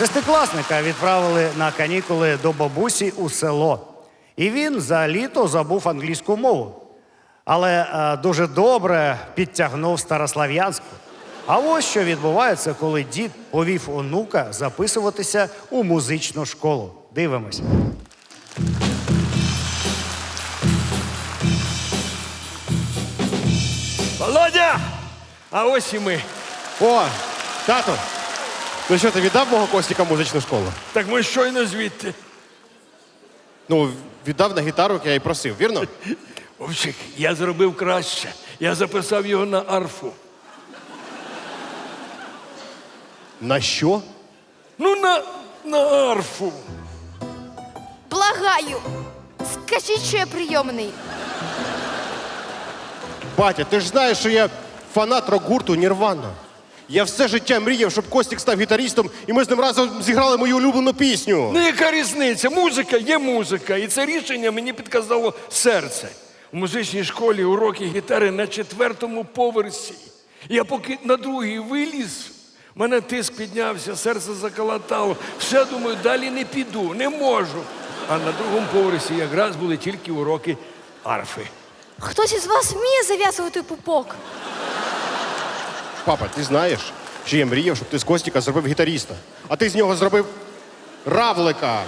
Шестикласника відправили на канікули до бабусі у село. І він за літо забув англійську мову. Але е, дуже добре підтягнув старослав'янську. А ось що відбувається, коли дід повів онука записуватися у музичну школу. Дивимось. Володя! А ось і ми. О, тато! Ну що, ти віддав мого Костіка в музичну школу? Так ми щойно звідти. Ну, віддав на гітару, як я і просив, вірно? Вовчик, я зробив краще. Я записав його на арфу. На що? Ну, на, на арфу. Благаю, скажіть, що я прийомний. Батя, ти ж знаєш, що я фанат рок-гурту Нірвана. Я все життя мріяв, щоб Костік став гітарістом, і ми з ним разом зіграли мою улюблену пісню. Ну, яка різниця? Музика є музика. І це рішення мені підказало серце. У музичній школі уроки гітари на четвертому поверсі. Я поки на другий виліз, в мене тиск піднявся, серце заколотало. Все думаю, далі не піду, не можу. А на другому поверсі якраз були тільки уроки арфи. Хтось із вас вміє зав'язувати пупок? Папа, ти знаєш, що я мріяв, щоб ти з Костіка зробив гітаріста, а ти з нього зробив равлика.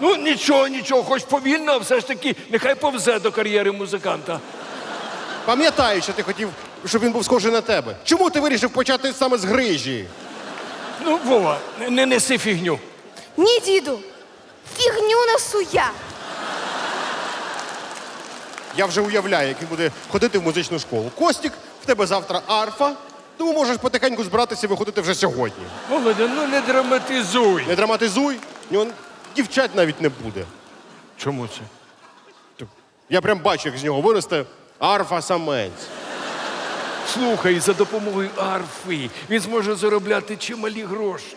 Ну, нічого, нічого, хоч повільно, а все ж таки, нехай повзе до кар'єри музиканта. Пам'ятаю, що ти хотів, щоб він був схожий на тебе. Чому ти вирішив почати саме з грижі? Ну, Вова, не- не неси фігню. Ні, діду. Фігню несу я. Я вже уявляю, як він буде ходити в музичну школу. Костік, в тебе завтра арфа, тому можеш потихеньку збиратися і виходити вже сьогодні. Володя, ну не драматизуй. Не драматизуй, в нього дівчат навіть не буде. Чому це? Я прям бачу, як з нього виросте арфа-самець. Слухай, за допомогою арфи він зможе заробляти чималі гроші.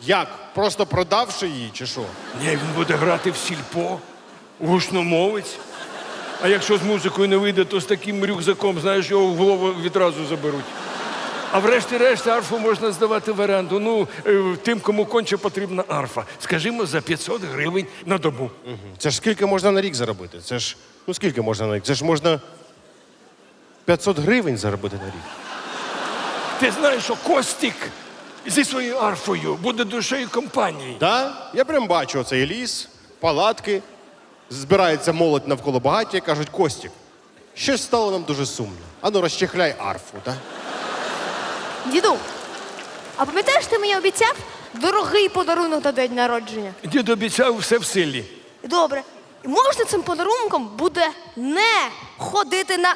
Як? Просто продавши її, чи що? Ні, він буде грати в сільпо, гучномовець. А якщо з музикою не вийде, то з таким рюкзаком, знаєш, його в голову відразу заберуть. А врешті-решт арфу можна здавати в оренду. Ну, е, тим, кому конче потрібна арфа. Скажімо, за 500 гривень на добу. Це ж скільки можна на рік заробити? Це ж, ну скільки можна на рік? Це ж можна 500 гривень заробити на рік. Ти знаєш, що Костік зі своєю арфою буде душею компанії. Так? Я прям бачу оцей ліс, палатки, збирається молодь навколо багаття і кажуть, Костік, щось стало нам дуже сумно. Ану, розчехляй арфу, так? Діду, а пам'ятаєш, ти мені обіцяв дорогий подарунок на день народження? Дід обіцяв все в силі. Добре. І можна цим подарунком буде не ходити на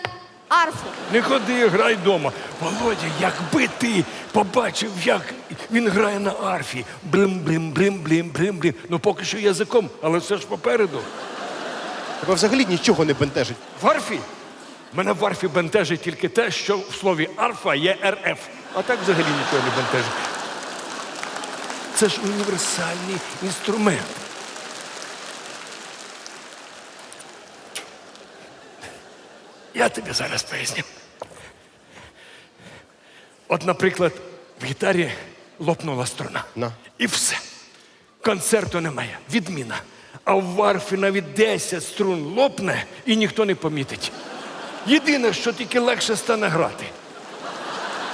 арфу. Не ходи, грай вдома. Володя, якби ти побачив, як він грає на арфі. Блим, блим, блим, блим, блим, блим. Ну поки що язиком, але все ж попереду. Тебе взагалі нічого не бентежить. В арфі? Мене в арфі бентежить тільки те, що в слові арфа є РФ. А так взагалі нічого не бентежить. Це ж універсальний інструмент. Я тобі зараз поясню. От, наприклад, в гітарі лопнула струна. На. І все. Концерту немає. Відміна. А в варфі навіть 10 струн лопне і ніхто не помітить. Єдине, що тільки легше стане грати.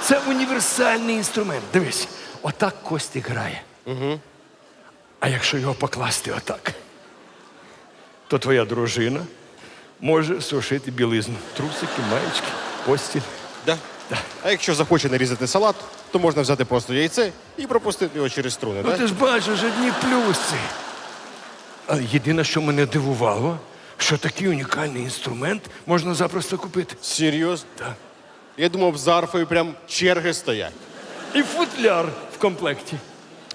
Це універсальний інструмент. Дивись, отак Костік грає. Угу. А якщо його покласти отак, то твоя дружина може сушити білизну. Трусики, маєчки, постіль. Да? А якщо захоче нарізати салат, то можна взяти просто яйце і пропустити його через струни, Ну так? ти ж бачиш одні плюси. Єдине, що мене дивувало, що такий унікальний інструмент можна запросто купити. Серйозно? Так. Я думав, з арфою прям черги стоять. І футляр в комплекті.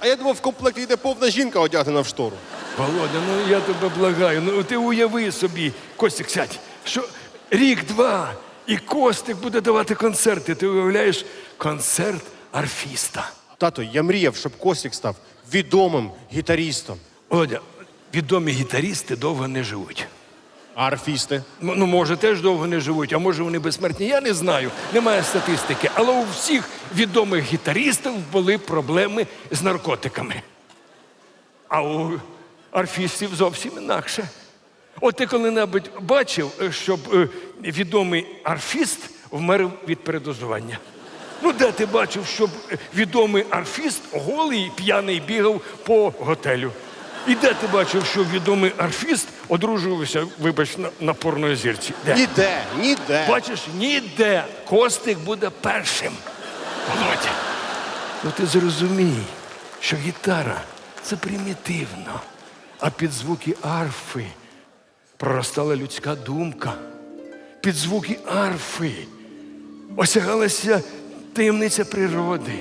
А я думав, в комплекті йде повна жінка одягнена в штору. Володя, ну я тебе благаю. Ну ти уяви собі, Костік, сядь, що рік-два, і Костик буде давати концерти. Ти уявляєш концерт арфіста. Тато, я мріяв, щоб Костік став відомим гітарістом. Володя, відомі гітарісти довго не живуть. Арфісти? Ну, може, теж довго не живуть, а може вони безсмертні. Я не знаю. Немає статистики. Але у всіх відомих гітаристів були проблеми з наркотиками. А у арфістів зовсім інакше. От ти коли-небудь бачив, е, щоб е, відомий арфіст вмер від передозування? Ну, де ти бачив, щоб е, відомий арфіст голий п'яний бігав по готелю? І де ти бачив, що відомий арфіст одружувався, вибач, на, на порної зірці? Де? Ніде, ніде. Бачиш, ніде Костик буде першим. Володя, ну ти зрозумій, що гітара це примітивно, а під звуки арфи проростала людська думка. Під звуки арфи осягалася таємниця природи,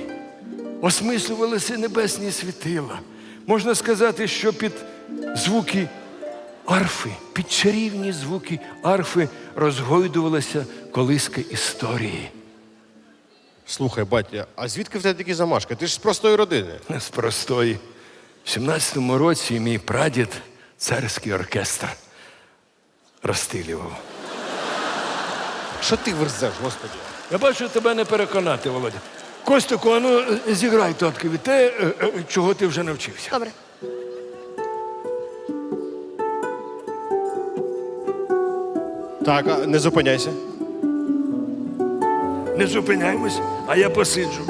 осмислювалися небесні світила. Можна сказати, що під звуки арфи, під чарівні звуки арфи розгойдувалася колиска історії. Слухай, батя, а звідки в тебе такі замашки? Ти ж з простої родини. З простої. В 17-му році мій прадід царський оркестр розстрілював. Що ти верзеш, господи? Я бачу, тебе не переконати, Володя. Костику, а ну зіграй таткові те, е, е, чого ти вже навчився. Добре. Так, а не зупиняйся. Не зупиняємось, а я посиджу.